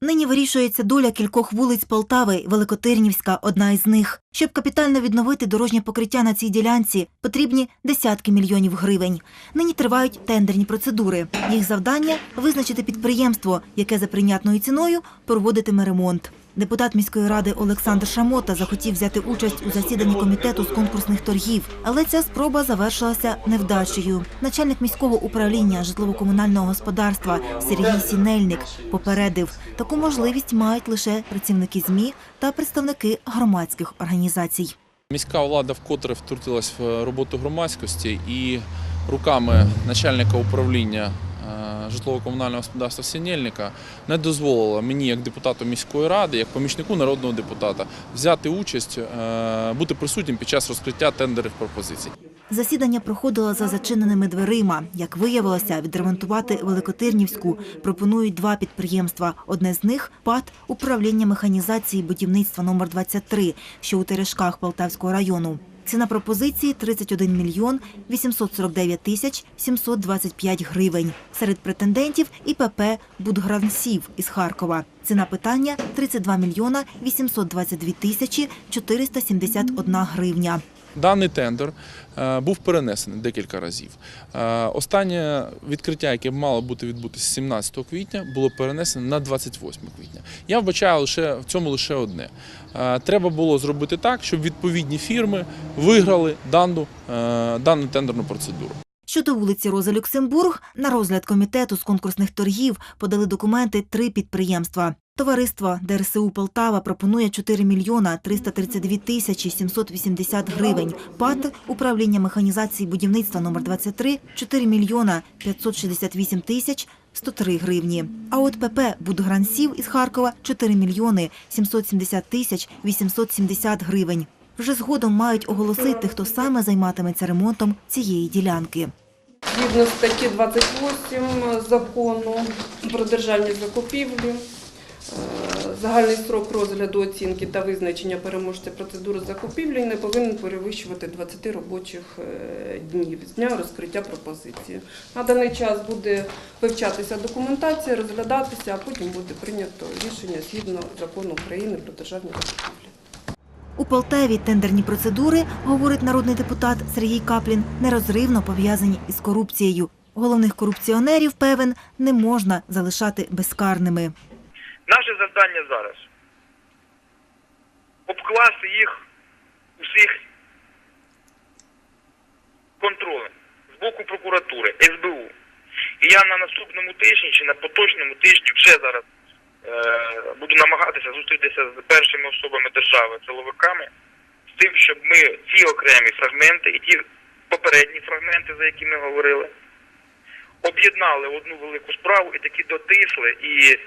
Нині вирішується доля кількох вулиць Полтави, Великотирнівська одна із них. Щоб капітально відновити дорожнє покриття на цій ділянці, потрібні десятки мільйонів гривень. Нині тривають тендерні процедури. Їх завдання визначити підприємство, яке за прийнятною ціною проводитиме ремонт. Депутат міської ради Олександр Шамота захотів взяти участь у засіданні комітету з конкурсних торгів, але ця спроба завершилася невдачею. Начальник міського управління житлово-комунального господарства Сергій Сінельник попередив, таку можливість мають лише працівники ЗМІ та представники громадських організацій. Міська влада вкотре втрутилась в роботу громадськості і руками начальника управління житлово-комунального господарства Сінєльника не дозволила мені, як депутату міської ради, як помічнику народного депутата, взяти участь, е, бути присутнім під час розкриття тендерних пропозицій. Засідання проходило за зачиненими дверима. Як виявилося, відремонтувати Великотирнівську пропонують два підприємства. Одне з них ПАД управління механізації будівництва номер 23, що у Терешках Полтавського району. Ціна пропозиції 31 мільйон 849 тисяч 725 гривень. Серед претендентів ІПП «Будгрансів» із Харкова. Ціна питання 32 мільйона 822 тисячі 471 гривня. Даний тендер е, був перенесений декілька разів. Е, Останнє відкриття, яке мало бути відбутися 17 квітня, було перенесено на 28 квітня. Я вбачаю лише в цьому лише одне. Е, Треба було зробити так, щоб відповідні фірми виграли дану, дану тендерну процедуру. Щодо вулиці Роза Люксембург, на розгляд комітету з конкурсних торгів подали документи три підприємства. Товариство ДРСУ Полтава пропонує 4 мільйона 332 тисячі 780 гривень. ПАТ управління механізації будівництва номер 23 – 4 мільйона 568 тисяч 103 гривні. А от ПП Будгрансів із Харкова 4 мільйони 770 тисяч 870 гривень. Вже згодом мають оголосити, хто саме займатиметься ремонтом цієї ділянки. Згідно статті 28 закону про державні закупівлі, загальний строк розгляду оцінки та визначення переможця процедури закупівлі не повинен перевищувати 20 робочих е, днів з дня розкриття пропозиції. На даний час буде вивчатися документація, розглядатися, а потім буде прийнято рішення згідно закону України про державні закупівлі. У Полтаві тендерні процедури, говорить народний депутат Сергій Каплін, нерозривно пов'язані із корупцією. Головних корупціонерів, певен, не можна залишати безкарними. Завдання зараз обкласти їх усіх контролем з боку прокуратури, СБУ. І я на наступному тижні чи на поточному тижні вже зараз е, буду намагатися зустрітися з першими особами держави, силовиками, з тим, щоб ми ці окремі фрагменти і ті попередні фрагменти, за які ми говорили, об'єднали одну велику справу і таки дотисли, і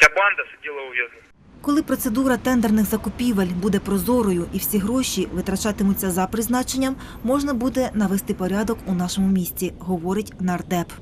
ця банда сиділа у в'язниці. Коли процедура тендерних закупівель буде прозорою і всі гроші витрачатимуться за призначенням, можна буде навести порядок у нашому місті, говорить нардеп.